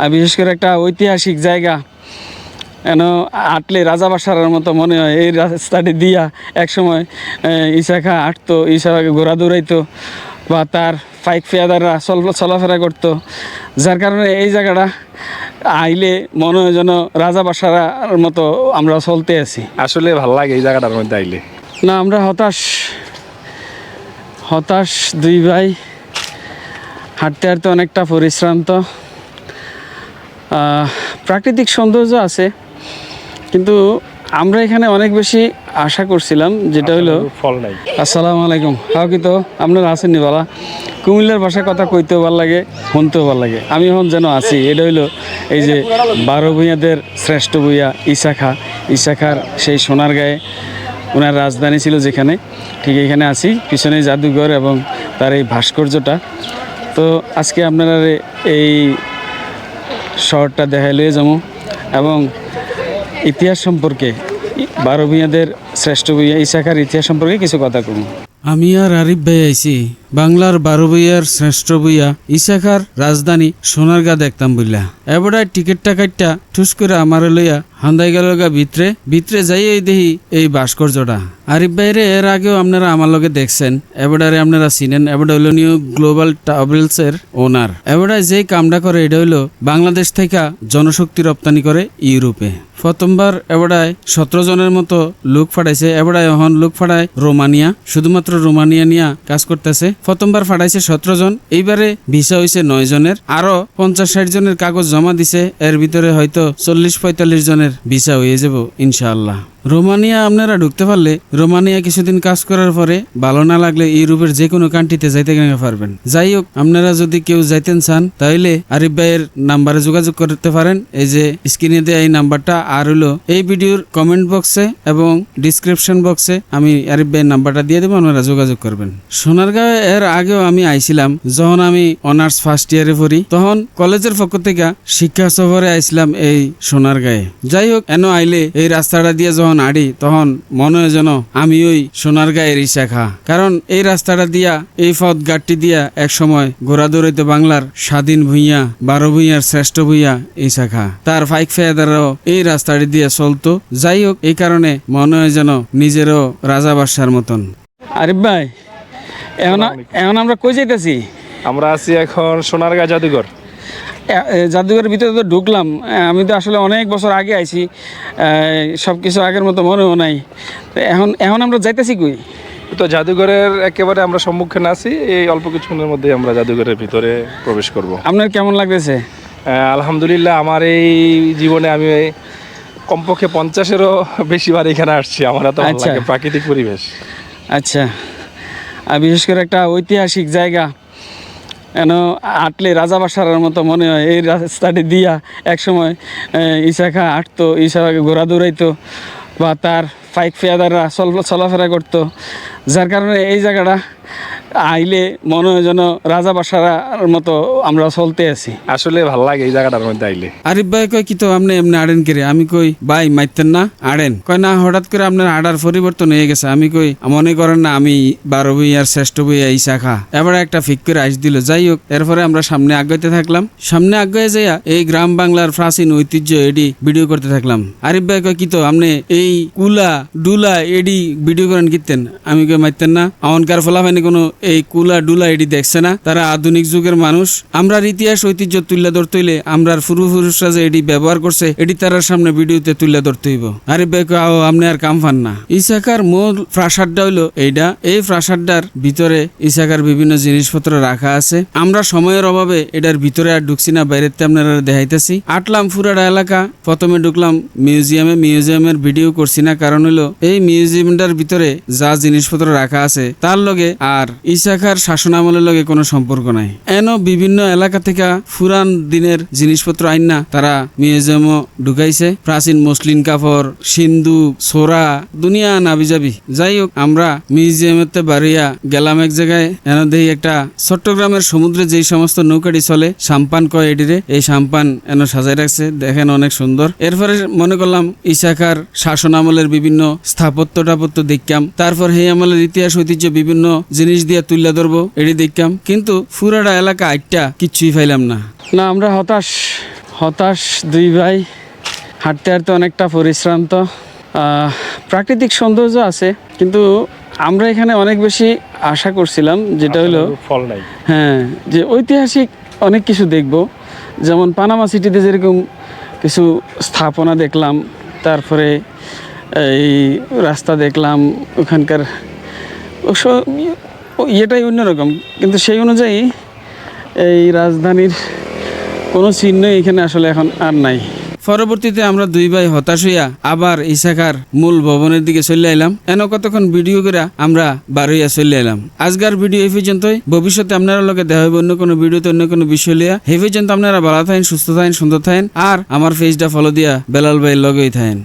আর বিশেষ করে একটা ঐতিহাসিক জায়গা। এন আটলে রাজা বাসার মতো মনে হয় এই রাস্তাটি দিয়া একসময় ইসাখা আটতো ইসাখাকে ঘোরা দৌড়াইতো বা তার পাইক ফেয়াদাররা চল চলাফেরা করতো। যার কারণে এই জায়গাটা আইলে মনে হয় যেন রাজা বাসার মতো আমরা চলতে আছি। আসলে ভালো লাগে এই জায়গাটার মধ্যে আইলে। না আমরা হতাশ। হতাশ দুই ভাই। হাঁটতে হাঁটতে অনেকটা পরিশ্রান্ত। প্রাকৃতিক সৌন্দর্য আছে কিন্তু আমরা এখানে অনেক বেশি আশা করছিলাম যেটা হলো ফল নাই। আসসালামু আলাইকুম। হাও কি তো? আপনারা আছেন বলা? কুমিল্লার ভাষা কথা কইতেও ভালো লাগে শুনতেও ভালো লাগে। আমি এখন যেন আছি এটা হইল এই যে বারো ভূঁইয়াদের শ্রেষ্ঠ ভূঁইয়া ইসাখা। ইসাখার সেই সোনার গায়ে ওনার রাজধানী ছিল যেখানে ঠিক এখানে আছি পিছনে জাদুঘর এবং তার এই ভাস্কর্যটা। তো আজকে আপনারা এই শহরটা দেখাই লয়ে যাব। এবং ইতিহাস সম্পর্কে, বারো ভূঁইয়াদের শ্রেষ্ঠ ভূঁইয়া ইসাখার ইতিহাস সম্পর্কে কিছু কথা কম। আমি আর আরিফ ভাই আইছি। বাংলার বারো বইয়ার শ্রেষ্ঠ বইয়া ইসাখার রাজধানী সোনারগা দেখতাম বললা এবারে টিকিটটা কাটটা ঠুস করে আমার লইয়া হান্দাই গেল গা ভিতরে ভিতরে যাই এই দেখি এই ভাস্কর্যটা। আরিফ ভাইরে এর আগেও আপনারা আমার লগে দেখছেন এবারে আপনারা চিনেন এবারে হইল নিউ গ্লোবাল ট্রাভেলস এর ওনার। এবারে যেই কামটা করে এটা হইল বাংলাদেশ থেকে জনশক্তি রপ্তানি করে ইউরোপে। প্রথমবার এবারায় সতেরো জনের মতো লোক ফাটাইছে এবারায় এখন লোক ফাটায় রোমানিয়া, শুধুমাত্র রোমানিয়া নিয়ে কাজ করতেছে। প্রথমবার ফাটাইছে সতেরো জন। এইবারে ভিসা হয়েছে নয় জনের। আরও পঞ্চাশ ষাট জনের কাগজ জমা দিছে। এর ভিতরে হয়তো চল্লিশ পঁয়তাল্লিশ জনের ভিসা হয়ে যাব, ইনশাআল্লাহ। রোমানিয়া আপনারা ঢুকতে পারলে রোমানিয়া কিছুদিন কাজ করার পরে ভালো না লাগলে ইউরোপের যে কোনো কান্ট্রিতে যাইতে গেলে পারবেন। যাই হোক, আপনারা যদি কেউ যাইতেন চান তাহলে আরিফ ভাইয়ের নাম্বারে যোগাযোগ করতে পারেন। এই যে স্ক্রিনে দেওয়া এই নাম্বারটা, আর হলো এই ভিডিওর কমেন্ট বক্সে এবং ডিসক্রিপশন বক্সে আমি আরিফ ভাইয়ের নাম্বারটা দিয়ে দেবো, আপনারা যোগাযোগ করবেন। সোনারগাঁও এর আগেও আমি আইছিলাম, যখন আমি অনার্স ফার্স্ট ইয়ারে পড়ি, তখন কলেজের পক্ষ থেকে শিক্ষা সফরে আইছিলাম এই সোনারগাঁয়ে। যাই হোক, এন আইলে এই রাস্তাটা দিয়ে যখন আড়ি তখন মনে হয় যেন আমি ওই সোনারগাঁয়ের ইশাখা। কারণ এই রাস্তাটা দিয়া এই পথ গাঠটি দিয়া এক সময় ঘোড়া দৌড়াইতে বাংলার স্বাধীন ভূঁইয়া বারো ভূঁইয়ার শ্রেষ্ঠ ভূঁইয়া এই শাখা তার ফাইক ফেয়াদারও এই রাস্তাটি দিয়া চলতো। যাই হোক এই কারণে মনে হয় যেন নিজেরও রাজা বাদশার মতন। আরিফ ভাই এখন এখন আমরা কই যাইতেছি? আমরা আছি এখন সোনারগাঁ জাদুঘর। জাদুঘরের ভিতরে তো ঢুকলাম। আমি তো আসলে অনেক বছর আগে আইছি। সব কিছু আগের মতো মনেও নাই। তো এখন এখন আমরা যাইতেছি কই? তো জাদুঘরের একেবারে আমরা সম্মুখীন আছি। এই অল্প কিছুক্ষণের মধ্যে আমরা জাদুঘরের ভিতরে প্রবেশ করব। আপনার কেমন লাগতেছে? আলহামদুলিল্লাহ আমার এই জীবনে আমি কমপক্ষে পঞ্চাশেরও বেশি বার এখানে আসছি। আমার এত আচ্ছা। প্রাকৃতিক পরিবেশ। আচ্ছা। আর বিশেষ করে একটা ঐতিহাসিক জায়গা। এন আটলে রাজা বাসার মতো মনে হয় এই রাস্তাটি দিয়া একসময় ইশাখা আটতো ইশাখাকে ঘোরা দৌড়াইতো বা তার ফাইক ফেয়াদাররা চল, চলাফেরা করতো। যার কারণে এই জায়গাটা আইলে মনে হয় যেন রাজা বাসার মতো আমরা চলতে আছি। আসলে ভালো লাগে এই জায়গাটার মধ্যে আইলে। আরিফ ভাই কয় কি তো আপনি এমনি আড়েন কিরে? আমি কই ভাই মাইতেন না আড়েন। কয় না হঠাৎ করে আপনার আড়ার পরিবর্তন হয়ে গেছে। আমি কই মনে করেন না আমি বারো বই আর শ্রেষ্ঠ বই এই শাখা। এবার একটা ফিক করে আইস দিল। যাই হোক এরপরে আমরা সামনে আগাইতে থাকলাম। সামনে আগায় যাইয়া এই গ্রাম বাংলার প্রাচীন ঐতিহ্য এডি ভিডিও করতে থাকলাম। আরিফ ভাই কয় কি তো আপনি এই কুলা ডুলা এডি ভিডিও করেন কিতেন? আমি কই মাইতেন না আমনকার ফলাফানি কোনো এই কুলা ডুলা এটি দেখছে না? তারা আধুনিক যুগের মানুষ। আমরার ইতিহাস ঐতিহ্য তুলে ধরতে হইলে আমরার পূর্বপুরুষরা যে এটি ব্যবহার করছে এটি তারার সামনে ভিডিওতে তুলে ধরতে হইব। আরে বেক আও আর কাম পান না। ইসাকার মূল প্রাসাদটা হইল এইটা এই প্রাসাদটার ভিতরে ইসাকার বিভিন্ন জিনিসপত্র রাখা আছে। আমরা সময়ের অভাবে এটার ভিতরে আর ঢুকছি না বাইরেতে আপনারা দেখাইতেছি। আটলাম ফুরাডা এলাকা। প্রথমে ঢুকলাম মিউজিয়ামে। মিউজিয়ামের ভিডিও করছি না, কারণ হলো এই মিউজিয়ামটার ভিতরে যা জিনিসপত্র রাখা আছে, তার লগে আর ইসাখার শাসনামলের লগে কোনো সম্পর্ক নাই। এন বিভিন্ন এলাকা থেকে ফুরান দিনের জিনিসপত্র আইন না, তারা মিউজিয়ামও ঢুকাইছে। প্রাচীন মসলিন কাপড় সিন্ধু, সোরা, দুনিয়া নাবিজাবি। যাই হোক আমরা মিউজিয়ামেতে বাড়িয়া গেলাম এক জায়গায়। এন দেখি একটা চট্টগ্রামের সমুদ্রে যেই সমস্ত নৌকাটি চলে সাম্পান কয় এটিরে। এই সাম্পান এন সাজাই রাখছে, দেখেন অনেক সুন্দর। এরপরে মনে করলাম ইসাখার শাসন আমলের বিভিন্ন স্থাপত্য টাপত্য দেখলাম। তারপর সেই আমলের ইতিহাস, ঐতিহ্য, বিভিন্ন জিনিস দিয়ে তুলে ধরবো এটি দেখলাম কিন্তু ফুরাডা এলাকা আটটা কিচ্ছুই পাইলাম না। না আমরা হতাশ। হতাশ দুই ভাই। হাঁটতে হাঁটতে অনেকটা পরিশ্রান্ত। প্রাকৃতিক সৌন্দর্য আছে কিন্তু আমরা এখানে অনেক বেশি আশা করছিলাম যেটা হলো ফল নাই। হ্যাঁ যে ঐতিহাসিক অনেক কিছু দেখব। যেমন পানামা সিটিতে যেরকম কিছু স্থাপনা দেখলাম তারপরে এই রাস্তা দেখলাম ওখানকার ইয়েটাই অন্যরকম কিন্তু সেই অনুযায়ী এই রাজধানীর কোনো চিহ্ন এখানে আসলে এখন আর নাই। পরবর্তীতে আমরা দুই ভাই হতাশ হইয়া আবার ইসাখার মূল ভবনের দিকে চলে এলাম এন কতক্ষণ ভিডিও করে আমরা বার হইয়া চলে এলাম আজকের ভিডিও এই পর্যন্তই। ভবিষ্যতে আপনারা লোকে দেখা হবে অন্য কোনো ভিডিওতে, অন্য কোনো বিষয় লিয়া এই পর্যন্ত আপনারা ভালো থাকেন, সুস্থ থাকেন, সুন্দর থাকেন। আর আমার পেজটা ফলো দিয়া বেলাল ভাইয়ের লগেই থাকেন।